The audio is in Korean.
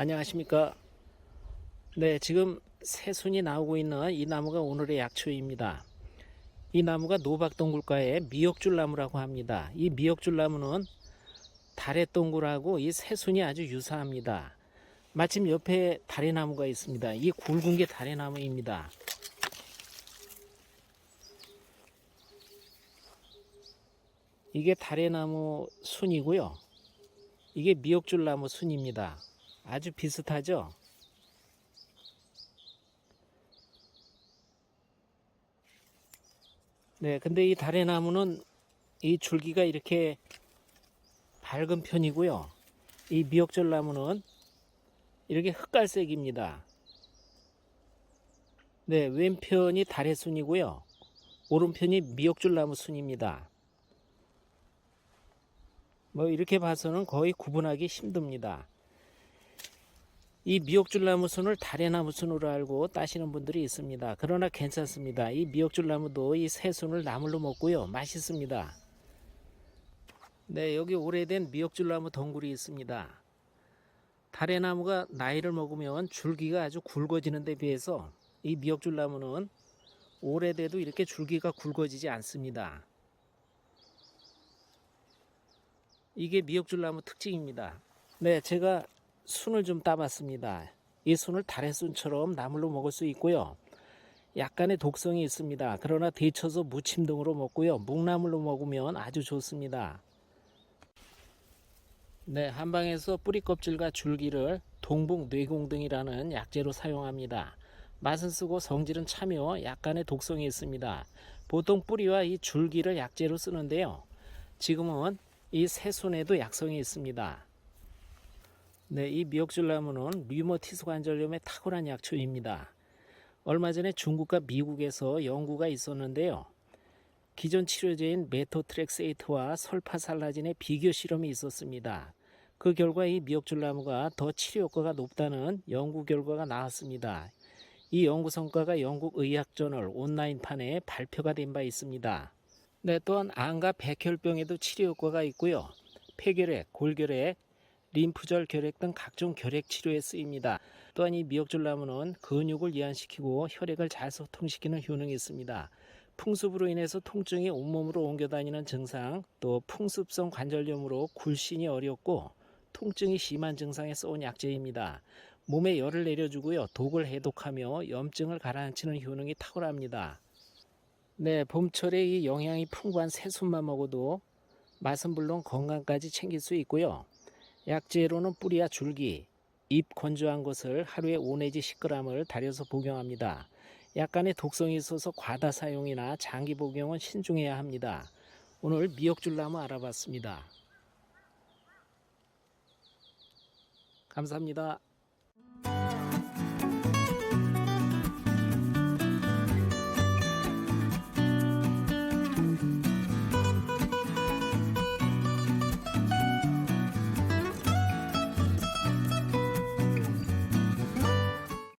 안녕하십니까. 네, 지금 새순이 나오고 있는 이 나무가 오늘의 약초입니다. 이 나무가 노박동굴과의 미역줄 나무라고 합니다. 이 미역줄 나무는 달의 동굴하고 이 새순이 아주 유사합니다. 마침 옆에 달의 나무가 있습니다. 이 굵은 게 달의 나무입니다. 이게 달의 나무 순이고요. 이게 미역줄 나무 순입니다. 아주 비슷하죠? 네, 근데 이 달의 나무는 이 줄기가 이렇게 밝은 편이고요. 이 미역줄 나무는 이렇게 흑갈색입니다. 네, 왼편이 달의 순이고요. 오른편이 미역줄 나무 순입니다. 뭐 이렇게 봐서는 거의 구분하기 힘듭니다. 이 미역줄 나무순을 달의 나무순으로 알고 따시는 분들이 있습니다. 그러나 괜찮습니다. 이 미역줄 나무도 이 새순을 나물로 먹고요. 맛있습니다. 네, 여기 오래된 미역줄 나무 덩굴이 있습니다. 달의 나무가 나이를 먹으면 줄기가 아주 굵어지는 데 비해서 이 미역줄 나무는 오래돼도 이렇게 줄기가 굵어지지 않습니다. 이게 미역줄 나무 특징입니다. 네, 제가 순을 좀 따봤습니다. 이 순을 달의 순처럼 나물로 먹을 수 있고요. 약간의 독성이 있습니다. 그러나 데쳐서 무침 등으로 먹고요. 묵나물로 먹으면 아주 좋습니다. 네, 한방에서 뿌리 껍질과 줄기를 동북 뇌공등이라는 약재로 사용합니다. 맛은 쓰고 성질은 차며 약간의 독성이 있습니다. 보통 뿌리와 이 줄기를 약재로 쓰는데요. 지금은 이 새순에도 약성이 있습니다. 네, 이 미역줄나무는 류머티스 관절염에 탁월한 약초입니다. 얼마 전에 중국과 미국에서 연구가 있었는데요. 기존 치료제인 메토트렉세이트와 설파살라진의 비교 실험이 있었습니다. 그 결과 이 미역줄나무가 더 치료 효과가 높다는 연구 결과가 나왔습니다. 이 연구 성과가 영국 의학저널 온라인판에 발표가 된 바 있습니다. 네, 또한 암과 백혈병에도 치료 효과가 있고요. 폐결핵, 골결핵, 림프절 결핵 등 각종 결핵 치료에 쓰입니다. 또한 이 미역줄 나무는 근육을 이완시키고 혈액을 잘 소통시키는 효능이 있습니다. 풍습으로 인해서 통증이 온몸으로 옮겨 다니는 증상, 또 풍습성 관절염으로 굴신이 어렵고 통증이 심한 증상에 써온 약재입니다. 몸에 열을 내려주고요. 독을 해독하며 염증을 가라앉히는 효능이 탁월합니다. 네, 봄철에 이 영양이 풍부한 새순만 먹어도 맛은 물론 건강까지 챙길 수 있고요. 약재로는 뿌리와 줄기, 잎 건조한 것을 하루에 5 내지 10g을 달여서 복용합니다. 약간의 독성이 있어서 과다 사용이나 장기 복용은 신중해야 합니다. 오늘 미역줄나무 알아봤습니다. 감사합니다.